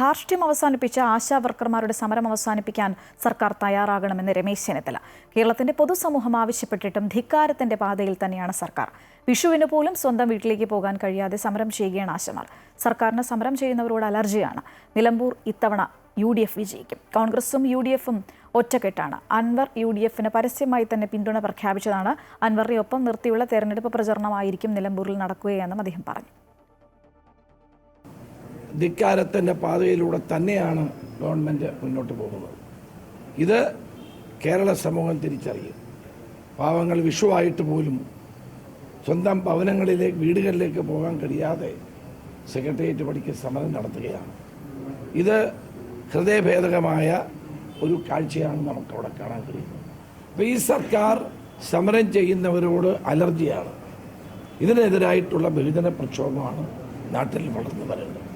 ധാർഷ്ട്യം അവസാനിപ്പിച്ച ആശാവർക്കർമാരുടെ സമരം അവസാനിപ്പിക്കാൻ സർക്കാർ തയ്യാറാകണമെന്ന് രമേശ് ചെന്നിത്തല. കേരളത്തിന്റെ പൊതുസമൂഹം ആവശ്യപ്പെട്ടിട്ടും ധിക്കാരത്തിന്റെ പാതയിൽ തന്നെയാണ് സർക്കാർ. വിഷുവിന് പോലും സ്വന്തം വീട്ടിലേക്ക് പോകാൻ കഴിയാതെ സമരം ചെയ്യുകയാണ് ആശമാർ. സർക്കാരിന് സമരം ചെയ്യുന്നവരോട് അലർജിയാണ്. നിലമ്പൂർ ഇത്തവണ യു ഡി എഫ് വിജയിക്കും. കോൺഗ്രസും യു ഡി എഫും ഒറ്റക്കെട്ടാണ്. അൻവർ യു ഡി എഫിന് പരസ്യമായി തന്നെ പിന്തുണ പ്രഖ്യാപിച്ചതാണ്. അൻവറിനെ ഒപ്പം നിർത്തിയുള്ള തെരഞ്ഞെടുപ്പ് പ്രചരണമായിരിക്കും നിലമ്പൂരിൽ നടക്കുകയെന്നും അദ്ദേഹം പറഞ്ഞു. ധിക്കാരത്തിന്റെ പാതയിലൂടെ തന്നെയാണ് ഗവൺമെന്റ് മുന്നോട്ട് പോകുന്നത്. ഇത് കേരള സമൂഹം തിരിച്ചറിയും. പാവങ്ങൾ വിഷുവായിട്ട് പോലും സ്വന്തം ഭവനങ്ങളിലേക്ക് വീടുകളിലേക്ക് പോകാൻ കഴിയാതെ സെക്രട്ടേറിയറ്റ് പടിക്ക് സമരം നടത്തുകയാണ്. ഇത് ഹൃദയഭേദകമായ ഒരു കാഴ്ചയാണ് നമുക്കവിടെ കാണാൻ കഴിയുന്നത്. അപ്പോൾ ഈ സർക്കാർ സമരം ചെയ്യുന്നവരോട് അലർജിയാണ്. ഇതിനെതിരായിട്ടുള്ള ബഹുജന പ്രക്ഷോഭമാണ് നാട്ടിൽ വളർന്നു വരുന്നത്.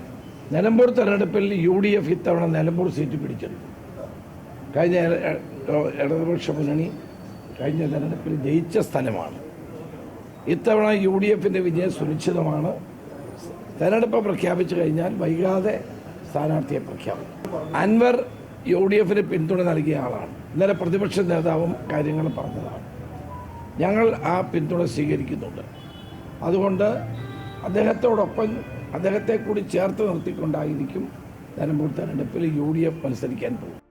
നിലമ്പൂർ തെരഞ്ഞെടുപ്പിൽ യു ഡി എഫ് ഇത്തവണ നിലമ്പൂർ സീറ്റ് പിടിച്ചെടുത്തു. കഴിഞ്ഞ ഇടതുപക്ഷ മുന്നണി കഴിഞ്ഞ തെരഞ്ഞെടുപ്പിൽ ജയിച്ച സ്ഥലമാണ്. ഇത്തവണ യു ഡി എഫിന്റെ വിജയം സുനിശ്ചിതമാണ് തെരഞ്ഞെടുപ്പ് പ്രഖ്യാപിച്ചു കഴിഞ്ഞാൽ വൈകാതെ സ്ഥാനാർത്ഥിയെ പ്രഖ്യാപിക്കും. അൻവർ യു ഡി എഫിന് പിന്തുണ നൽകിയ ആളാണ്. ഇന്നലെ പ്രതിപക്ഷ നേതാവും കാര്യങ്ങൾ പറഞ്ഞതാണ്. ഞങ്ങൾ ആ പിന്തുണ സ്വീകരിക്കുന്നുണ്ട്. അതുകൊണ്ട് അദ്ദേഹത്തോടൊപ്പം അദ്ദേഹത്തെ കൂടി ചേർത്ത് നിർത്തിക്കൊണ്ടായിരിക്കും നിലമ്പൂർ തെരഞ്ഞെടുപ്പിൽ യു ഡി എഫ് മത്സരിക്കാൻ പോകും